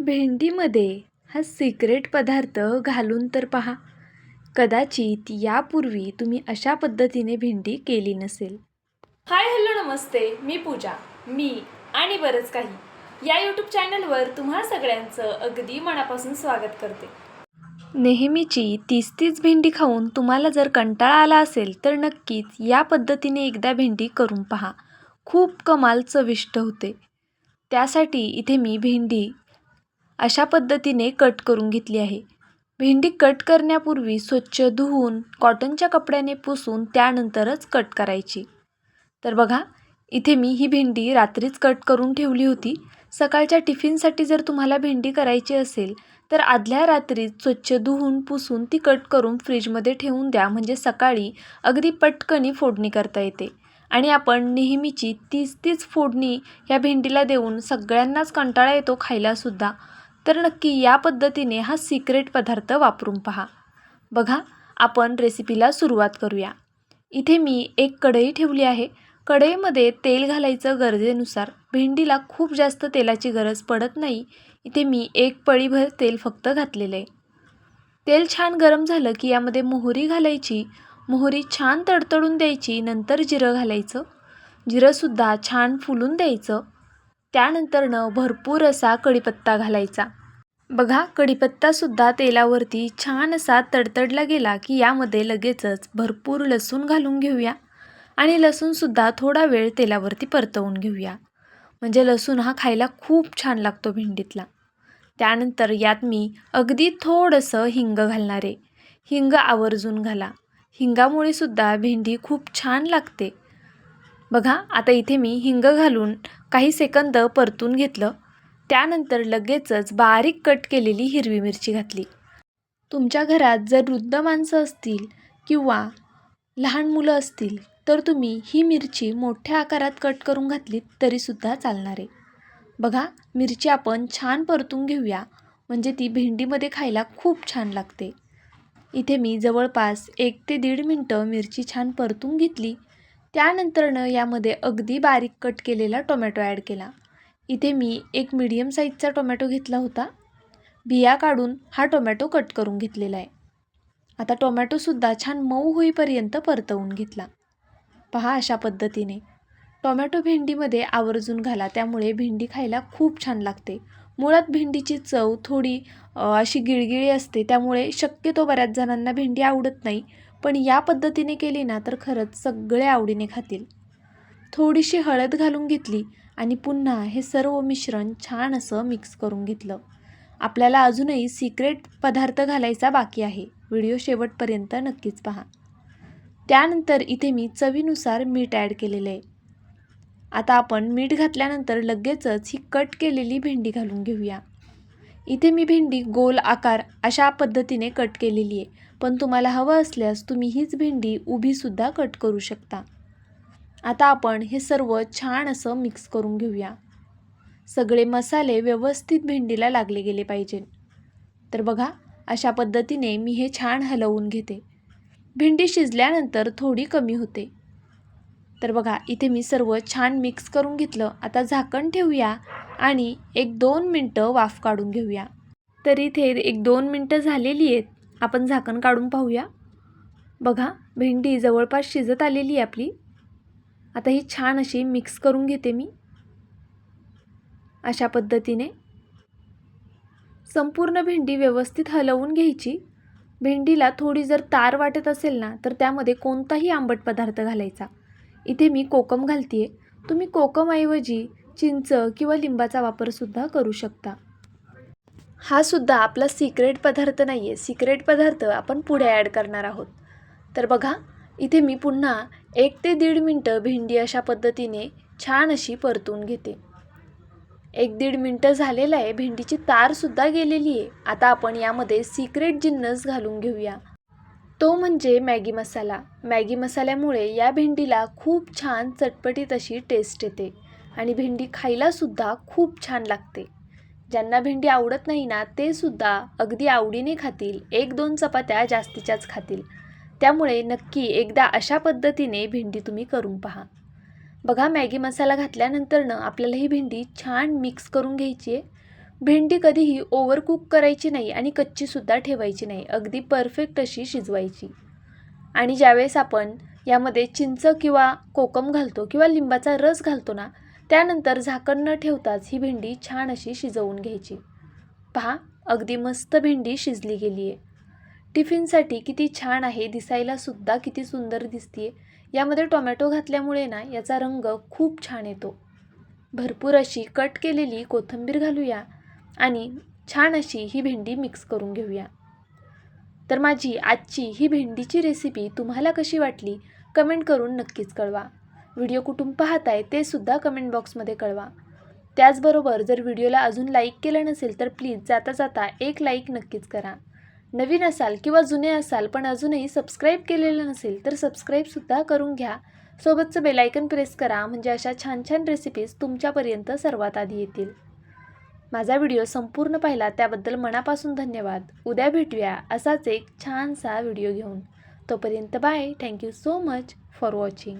भेंडीमध्ये हा सिक्रेट पदार्थ घालून तर पहा. कदाचित यापूर्वी तुम्ही अशा पद्धतीने भेंडी केली नसेल. हाय हॅलो नमस्ते. मी पूजा. मी आणि बरंच काही. या यूट्यूब चॅनलवर तुम्हा सगळ्यांचं अगदी मनापासून स्वागत करते. नेहमीची तीस तीस भेंडी खाऊन तुम्हाला जर कंटाळा आला असेल तर नक्कीच या पद्धतीने एकदा भेंडी करून पहा. खूप कमाल चविष्ट होते. त्यासाठी इथे मी भेंडी अशा पद्धतीने कट करून घेतली आहे. भेंडी कट करण्यापूर्वी स्वच्छ धुवून कॉटनच्या कपड्याने पुसून त्यानंतरच कट करायची. तर बघा इथे मी ही भेंडी रात्रीच कट करून ठेवली होती. सकाळच्या टिफिनसाठी जर तुम्हाला भेंडी करायची असेल तर आदल्या रात्रीच स्वच्छ धुवून पुसून ती कट करून फ्रीजमध्ये ठेवून द्या. म्हणजे सकाळी अगदी पटकनी फोडणी करता येते. आणि आपण नेहमीची तीच तीच फोडणी ह्या भेंडीला देऊन सगळ्यांनाच कंटाळा येतो खायलासुद्धा. तर नक्की या पद्धतीने हा सिक्रेट पदार्थ वापरून पहा. बघा आपण रेसिपीला सुरुवात करूया. इथे मी एक कढई ठेवली आहे. कढईमध्ये तेल घालायचं गरजेनुसार. भेंडीला खूप जास्त तेलाची गरज पडत नाही. इथे मी एक पळीभर तेल फक्त घातलेलं आहे. तेल छान गरम झालं की यामध्ये मोहरी घालायची. मोहरी छान तडतडून द्यायची नंतर जिरं घालायचं. जिरंसुद्धा छान फुलून द्यायचं. त्यानंतरनं भरपूर असा कढीपत्ता घालायचा. बघा कढीपत्तासुद्धा तेलावरती छान असा तडतडला गेला की यामध्ये लगेचच भरपूर लसूण घालून घेऊया आणि लसूणसुद्धा थोडा वेळ तेलावरती परतवून घेऊया. म्हणजे लसूण हा खायला खूप छान लागतो भेंडीतला. त्यानंतर यात मी अगदी थोडंसं हिंग घालणार. आहे हिंग आवर्जून घाला. हिंगामुळे सुद्धा भेंडी खूप छान लागते. बघा आता इथे मी हिंग घालून काही सेकंद परतून घेतलं. त्यानंतर लगेचच बारीक कट केलेली हिरवी मिरची घातली. तुमच्या घरात जर वृद्ध माणसं असतील किंवा लहान मुलं असतील तर तुम्ही ही मिरची मोठ्या आकारात कट करून घातलीत तरीसुद्धा चालणार आहे. बघा मिरची आपण छान परतून घेऊया. म्हणजे ती भेंडीमध्ये खायला खूप छान लागते. इथे मी जवळपास एक ते दीड मिनटं मिरची छान परतून घेतली. त्यानंतरनं यामध्ये अगदी बारीक कट केलेला टोमॅटो ॲड केला. इथे मी एक मीडियम साईजचा टोमॅटो घेतला होता. बिया काढून हा टोमॅटो कट करून घेतलेला आहे. आता टोमॅटोसुद्धा छान मऊ होईपर्यंत परतवून घेतला. पहा अशा पद्धतीने. टोमॅटो भेंडीमध्ये आवर्जून घाला त्यामुळे भेंडी खायला खूप छान लागते. मुळात भेंडीची चव थोडी अशी गिळगिळी असते त्यामुळे शक्यतो बऱ्याच जणांना भेंडी आवडत नाही. पण या पद्धतीने केली ना तर खरंच सगळे आवडीने खातील. थोडीशी हळद घालून घेतली आणि पुन्हा हे सर्व मिश्रण छान असं मिक्स करून घेतलं. आपल्याला अजूनही सिक्रेट पदार्थ घालायचा बाकी आहे. व्हिडिओ शेवटपर्यंत नक्कीच पहा. त्यानंतर इथे मी चवीनुसार मीठ ॲड केलेलं आहे. आता आपण मीठ घातल्यानंतर लगेचच ही कट केलेली भेंडी घालून घेऊया. इथे मी भेंडी गोल आकार अशा पद्धतीने कट केलेली आहे. पण तुम्हाला हवं असल्यास तुम्ही हीच भेंडी उभीसुद्धा कट करू शकता. आता आपण हे सर्व छान असं मिक्स करून घेऊया. सगळे मसाले व्यवस्थित भेंडीला लागले गेले पाहिजे. तर बघा अशा पद्धतीने मी हे छान हलवून घेते. भेंडी शिजल्यानंतर थोडी कमी होते. तर बघा इथे मी सर्व छान मिक्स करून घेतलं. आता झाकण ठेवूया. आणि एक दोन मिनटं वाफ काढून घेऊया. तर इथे एक दोन मिनटं झालेली आहेत. आपण झाकण काढून पाहूया. बघा भेंडी जवळपास शिजत आलेली आहे आपली. आता ही छान अशी मिक्स करून घेते मी. अशा पद्धतीने. संपूर्ण भेंडी व्यवस्थित हलवून घ्यायची. भेंडीला थोडी जर तार वाटत असेल ना तर त्यामध्ये कोणताही आंबट पदार्थ घालायचा. इथे मी कोकम घालते आहे तुम्ही कोकमऐवजी चिंच किंवा लिंबाचा वापरसुद्धा करू शकता. हा सुद्धा आपला सिक्रेट पदार्थ नाही आहे सिक्रेट पदार्थ आपण पुढे ॲड करणार आहोत. तर बघा इथे मी पुन्हा एक ते दीड मिनटं भेंडी अशा पद्धतीने छान अशी परतून घेते. एक दीड मिनटं झालेलं आहे. भेंडीची तारसुद्धा गेलेली आहे. आता आपण यामध्ये सिक्रेट जिन्नस घालून घेऊया. तो म्हणजे मॅगी मसाला. मॅगी मसाल्यामुळे या भेंडीला खूप छान चटपटीत अशी टेस्ट येते. आणि भेंडी खायलासुद्धा खूप छान लागते. ज्यांना भेंडी आवडत नाही ना ते सुद्धा अगदी आवडीने खातील. एक दोन चपात्या जास्तीच्याच खातील. त्यामुळे नक्की एकदा अशा पद्धतीने भेंडी तुम्ही करून पहा. बघा मॅगी मसाला घातल्यानंतरनं आपल्याला ही भेंडी छान मिक्स करून घ्यायची आहे. भेंडी कधीही ओव्हरकुक करायची नाही आणि कच्चीसुद्धा ठेवायची नाही. अगदी परफेक्ट अशी शिजवायची. आणि ज्यावेळेस आपण यामध्ये चिंच किंवा कोकम घालतो किंवा लिंबाचा रस घालतो ना त्यानंतर झाकण न ठेवताच ही भेंडी छान अशी शिजवून घ्यायची. पहा अगदी मस्त भेंडी शिजली गेली आहे टिफिनसाठी किती छान आहे दिसायला सुद्धा किती सुंदर दिसते यामध्ये टोमॅटो घातल्यामुळे ना याचा रंग खूप छान येतो. भरपूर अशी कट केलेली कोथिंबीर घालूया आणि छान अशी ही भेंडी मिक्स करून घेऊया. तर माझी आजची ही भेंडीची रेसिपी तुम्हाला कशी वाटली कमेंट करून नक्कीच कळवा. व्हिडिओ कुठून पाहताय ते सुद्धा कमेंट बॉक्समध्ये कळवा. त्याचबरोबर जर व्हिडिओला अजून लाईक केलं नसेल तर प्लीज जाता जाता एक लाईक नक्कीच करा. नवीन असाल किंवा जुने असाल पण अजूनही सबस्क्राईब केलेलं नसेल तर सबस्क्राईबसुद्धा करून घ्या. सोबतचं बेलायकन प्रेस करा म्हणजे अशा छान छान रेसिपीज तुमच्यापर्यंत सर्वात आधी येतील. माझा व्हिडिओ संपूर्ण पाहिला त्याबद्दल मनापासून धन्यवाद. उद्या भेटूया असाच एक छानसा व्हिडिओ घेऊन. तोपर्यंत bye thank you so much for watching